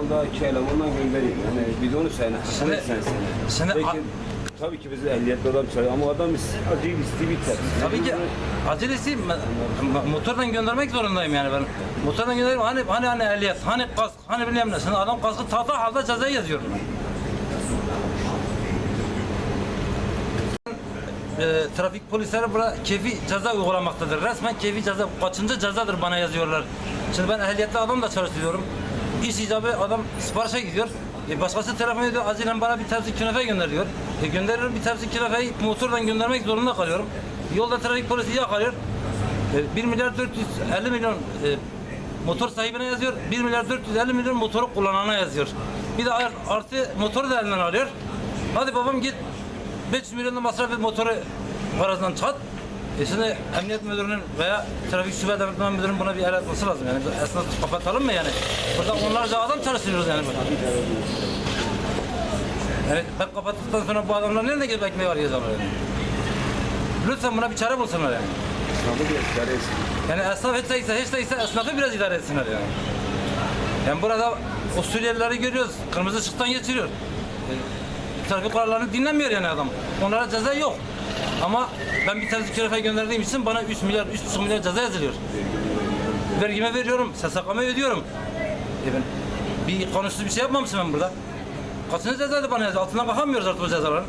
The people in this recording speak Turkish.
anda iki elemanla göndereyim. Yani de onu sen, Şimdi- sen sen. şimdi Peki, tabii ki biz ehliyetli adam çağırıyor ama adam acil isteği biter. Tabii ki acelesi motordan göndermek zorundayım yani ben. Motordan göndereyim hani hani hani ehliyet, hani kask, hani bilmem ne. Şimdi adam kaskı tahta halde ceza yazıyor. e, trafik polisleri burada keyfi ceza uygulamaktadır. Resmen keyfi ceza, kaçıncı cezadır bana yazıyorlar. Şimdi ben ehliyetli adam da çalıştırıyorum. İş icabı adam siparişe gidiyor. E, başkası telefon ediyor, acilen bana bir tepsi künefe gönder diyor. E, gönderiyorum bir tepsi künefeyi motordan göndermek zorunda kalıyorum. Yolda trafik polisi yakalıyor. E, 1 milyar 450 milyon e, motor sahibine yazıyor. 1 milyar 450 milyon motoru kullanana yazıyor. Bir de art- artı motoru da elinden alıyor. Hadi babam git 500 milyonda masraf et motoru parasından çat. E şimdi emniyet müdürünün veya trafik şube departman müdürünün buna bir el atması lazım yani. Esnaf kapatalım mı yani? Burada onlarca adam çalıştırıyoruz yani. Yani ben kapattıktan sonra bu adamlar nerede gelip ekmeği arayacaklar yani? Lütfen buna bir çare bulsunlar yani. İdare. Yani esnaf hiç değilse hiç değilse esnafı biraz idare etsinler yani. Yani burada o Suriyelileri görüyoruz. Kırmızı ışıktan geçiriyor. E, trafik kurallarını dinlemiyor yani adam. Onlara ceza yok. Ama ben bir tanesi kürefe gönderdiğim için bana 3 milyar, 3,5 milyar ceza yazılıyor. Vergime veriyorum, SSK'mı ödüyorum. E ben bir kanunsuz bir şey yapmamışım ben burada. Kaçıncı cezaydı bana yazdı? Altından kalkamıyoruz artık bu cezaların.